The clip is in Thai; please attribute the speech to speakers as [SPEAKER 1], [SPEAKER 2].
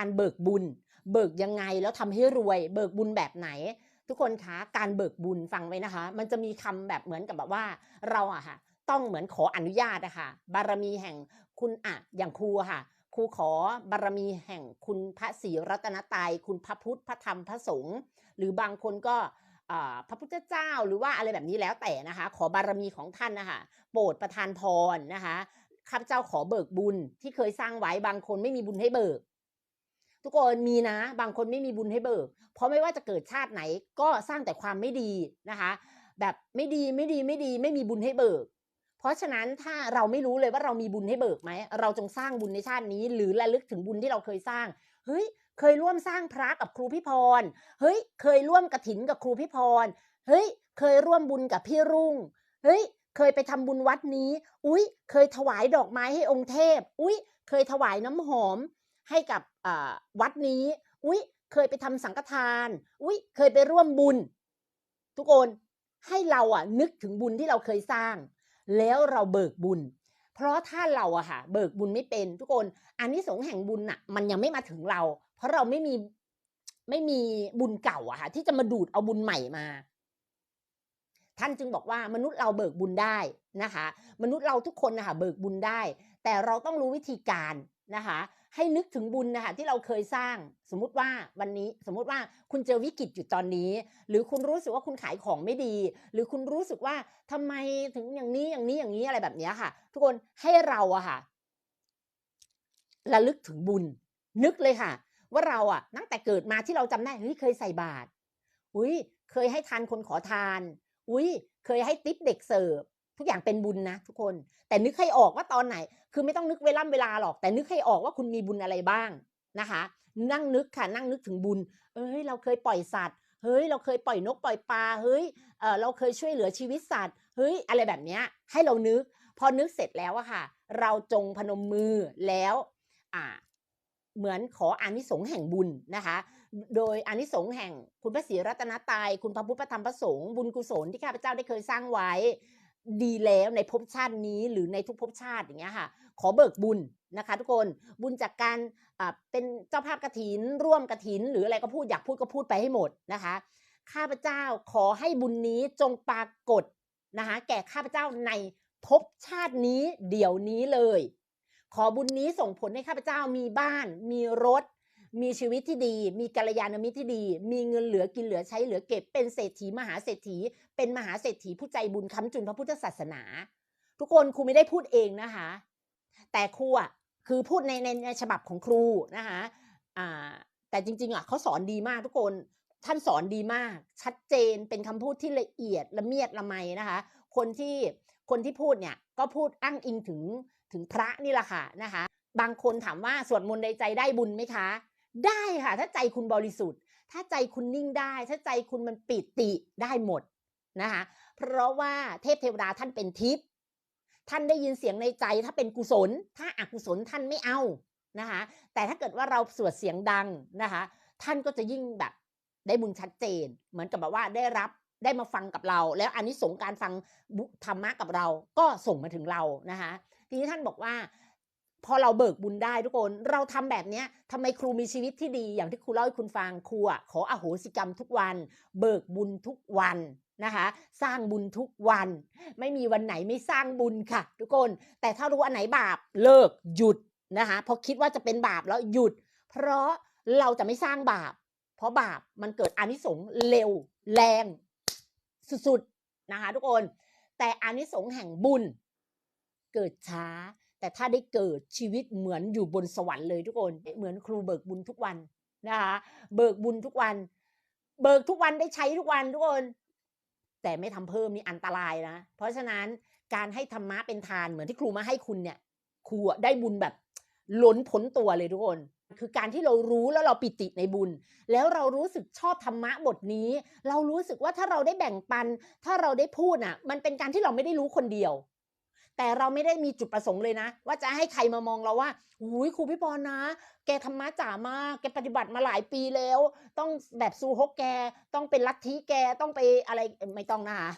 [SPEAKER 1] การเบิกบุญ เบิกยังไงแล้วทำให้รวย เบิกบุญแบบไหน ทุกคนคะการเบิกบุญฟังไว้นะคะ มันจะมีคำแบบเหมือนกับแบบว่าเราอะค่ะ ต้องเหมือนขออนุญาตอะค่ะ บารมีแห่งคุณอะอย่างครูอะค่ะครูขอบารมีแห่งคุณพระศรีรัตนตรัยคุณพระพุทธพระธรรมพระสงฆ์หรือบางคนก็พระพุทธเจ้าหรือว่าอะไรแบบนี้แล้วแต่นะคะ ขอบารมีของท่านนะคะโปรดประทานพรนะคะข้าพเจ้าขอเบิกบุญที่เคยสร้างไว้บางคนไม่มีบุญให้เบิก ทุกคนมีนะ บางคนไม่มีบุญให้เบิก เพราะไม่ว่าจะเกิดชาติไหนก็สร้างแต่ความไม่ดีนะคะ แบบไม่ดีไม่ดีไม่ดีไม่มีบุญให้เบิก เพราะฉะนั้นถ้าเราไม่รู้เลยว่าเรามีบุญให้เบิกไหม เราจงสร้างบุญในชาตินี้ หรือระลึกถึงบุญที่เราเคยสร้าง เฮ้ย เคยร่วมสร้างพระกับครูพี่พร เฮ้ย เคยร่วมกระถินกับครูพี่พร เฮ้ย เคยร่วมบุญกับพี่รุ่ง เฮ้ยเคยไปทำบุญวัดนี้ อุ้ยเคยถวายดอกไม้ให้องค์เทพ อุ้ยเคยถวายน้ำหอม ให้กับวัดนี้ อุ้ยเคยไปทำสังฆทาน อุ้ยเคยไปร่วมบุญ ทุกคนให้เราอะนึกถึงบุญที่เราเคยสร้าง แล้วเราเบิกบุญ เพราะถ้าเราอะค่ะเบิกบุญไม่เป็น ทุกคนอันนี้สงแห่งบุญน่ะ มันยังไม่มาถึงเรา เพราะเราไม่มีไม่มีบุญเก่าอะค่ะที่จะมาดูดเอาบุญใหม่มา ท่านจึงบอกว่ามนุษย์เราเบิกบุญได้นะคะ มนุษย์เราทุกคนนะคะเบิกบุญได้ แต่เราต้องรู้วิธีการนะคะ ให้นึกถึงบุญนะคะที่เราเคยสร้างสมมุติว่าวันนี้สมมุติว่าคุณเจอวิกฤตอยู่ตอนนี้ หรือคุณรู้สึกว่าคุณขายของไม่ดี หรือคุณรู้สึกว่าทำไมถึงอย่างนี้อย่างนี้อย่างนี้อะไรแบบเนี้ยค่ะ ทุกคนให้เราอะค่ะระลึกถึงบุญ นึกเลยค่ะ ว่าเราอะตั้งแต่เกิดมาที่เราจำได้เฮ้ยเคยใส่บาตรอุ้ยเคยให้ทานคนขอทาน อุ้ยเคยให้ติปเด็กเสิร์ฟ ทุกอย่างเป็นบุญนะทุกคน แต่นึกให้ออกว่าตอนไหน คือไม่ต้องนึกเวล่ำเวลาหรอก แต่นึกให้ออกว่าคุณมีบุญอะไรบ้างนะคะ นั่งนึกค่ะ นั่งนึกถึงบุญ เอ้ยเราเคยปล่อยสัตว์ เฮ้ยเราเคยปล่อยนกปล่อยปลา เฮ้ยเออเราเคยช่วยเหลือชีวิตสัตว์ เฮ้ยอะไรแบบเนี้ยให้เรานึก พอนึกเสร็จแล้วอะค่ะ เราจงพนมมือแล้วอ่าเหมือนขออานิสงส์แห่งบุญนะคะ โดยอานิสงส์แห่งคุณพระศรีรัตนตรัยคุณพระพุทธธรรมพระสงฆ์บุญกุศลที่ข้าพเจ้าได้เคยสร้างไว้ ดีแล้วในภพชาตินี้หรือในทุกภพชาติอย่างเงี้ยค่ะ ขอเบิกบุญนะคะทุกคนบุญจากการเป็นเจ้าภาพกระถิน ร่วมกระถิน หรืออะไรก็พูดอยากพูดก็พูดไปให้หมดนะคะ ข้าพเจ้าขอให้บุญนี้จงปรากฏนะคะแก่ข้าพเจ้าในภพชาตินี้เดี๋ยวนี้เลย ขอบุญนี้ส่งผลให้ข้าพเจ้ามีบ้าน มีรถ มีชีวิตที่ดี มีกัลยาณมิตรที่ดี มีเงินเหลือกินเหลือใช้เหลือเก็บ เป็นเศรษฐีมหาเศรษฐี เป็นมหาเศรษฐีผู้ใจบุญค้ำจุนพระพุทธศาสนา ทุกคนครูไม่ได้พูดเองนะคะ แต่ครูอะคือพูดในในในฉบับของครูนะคะอ่าแต่จริง ๆอะเขาสอนดีมากทุกคนท่านสอนดีมาก ชัดเจนเป็นคำพูดที่ละเอียดละเมียดละไมนะคะ คนที่คนที่พูดเนี่ยก็พูดอ้างอิงถึงถึงพระนี่แหละค่ะนะคะ บางคนถามว่าสวดมนต์ในใจได้บุญไหมคะ ได้ค่ะ ถ้าใจคุณบริสุทธิ์ ถ้าใจคุณนิ่งได้ ถ้าใจคุณมันปิติได้หมดนะคะเพราะว่าเทพเทวดาท่านเป็นทิพย์ท่านได้ยินเสียงในใจถ้าเป็นกุศล ถ้าอกุศลท่านไม่เอานะคะแต่ถ้าเกิดว่าเราสวดเสียงดังนะคะท่านก็จะยิ่งแบบได้บุญชัดเจน เหมือนกับแบบว่าได้รับได้มาฟังกับเรา แล้วอันนี้สงการฟังธรรมะกับเราก็ส่งมาถึงเรานะคะทีนี้ท่านบอกว่า พอเราเบิกบุญได้ทุกคน เราทำแบบเนี้ยทำไมครูมีชีวิตที่ดีอย่างที่ครูเล่าให้คุณฟังครูอะขออโหสิกรรมทุกวัน เบิกบุญทุกวันนะคะ สร้างบุญทุกวัน ไม่มีวันไหนไม่สร้างบุญค่ะ ทุกคน แต่ถ้ารู้อันไหนบาปเลิกหยุดนะคะพอคิดว่าจะเป็นบาปแล้วหยุด เพราะเราจะไม่สร้างบาป เพราะบาปมันเกิดอานิสงส์เร็วแรงสุดๆนะคะทุกคน แต่อานิสงส์แห่งบุญเกิดช้า แต่ถ้าได้เกิดชีวิตเหมือนอยู่บนสวรรค์เลยทุกคน เหมือนครูเบิกบุญทุกวันนะคะเบิกบุญทุกวัน เบิกทุกวันได้ใช้ทุกวันทุกคน แต่ไม่ทำเพิ่มนี่อันตรายนะ เพราะฉะนั้นการให้ธรรมะเป็นทานเหมือนที่ครูมาให้คุณเนี่ยครูได้บุญแบบล้นพ้นตัวเลยทุกคน คือการที่เรารู้แล้วเราปิติในบุญ แล้วเรารู้สึกชอบธรรมะบทนี้ เรารู้สึกว่าถ้าเราได้แบ่งปัน ถ้าเราได้พูดอะ มันเป็นการที่เราไม่ได้รู้คนเดียว แต่เราไม่ได้มีจุดประสงค์เลยนะ ว่าจะให้ใครมามองเราว่าหุยครูพี่ปอนนะ แกธรรมะจ๋ามากแกปฏิบัติมาหลายปีแล้ว ต้องแบบซูฮกแก ต้องเป็นลัทธิแกต้องไปอะไรไม่ต้องนะคะ